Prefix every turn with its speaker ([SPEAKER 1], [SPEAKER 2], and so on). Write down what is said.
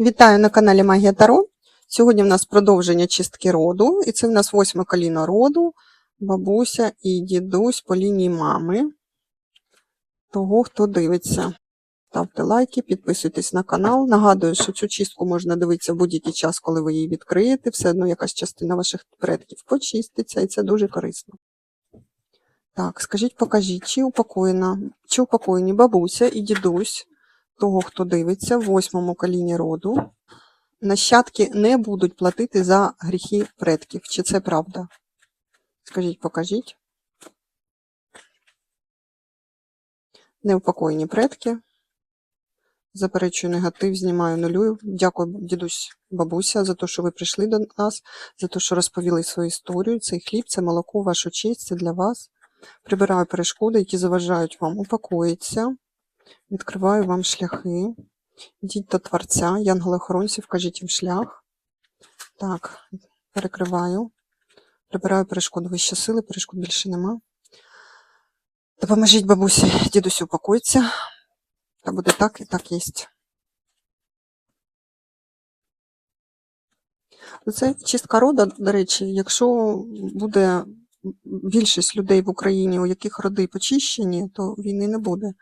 [SPEAKER 1] Вітаю на каналі Магія Таро. Сьогодні в нас продовження чистки роду, і це в нас восьме коліно роду, бабуся і дідусь по лінії мами. Того, хто дивиться. Ставте лайки, підписуйтесь на канал. Нагадую, що цю чистку можна дивитися в будь-який час, коли ви її відкриєте. Все одно якась частина ваших предків почиститься, і це дуже корисно. Так, скажіть, покажіть, чи упокоєна, чи упокоєні бабуся і дідусь того, хто дивиться, в восьмому коліні роду, нащадки не будуть платити за гріхи предків. Чи це правда? Скажіть, покажіть. Неупокоєні предки. Заперечую негатив, знімаю нулюю. Дякую, дідусь, бабуся, за те, що ви прийшли до нас, за те, що розповіли свою історію. Цей хліб, це молоко, вашу честь, це для вас. Прибираю перешкоди, які заважають вам упокоїтися. Відкриваю вам шляхи. Йдіть до Творця, янголи-охоронців, кажіть їм шлях. Так, перекриваю. Прибираю перешкоду вище сили, перешкод більше нема. Допоможіть бабусі, дідусю упокоїться. Та буде так і так єсть. Це чистка рода, до речі, якщо буде більшість людей в Україні, у яких роди почищені, то війни не буде.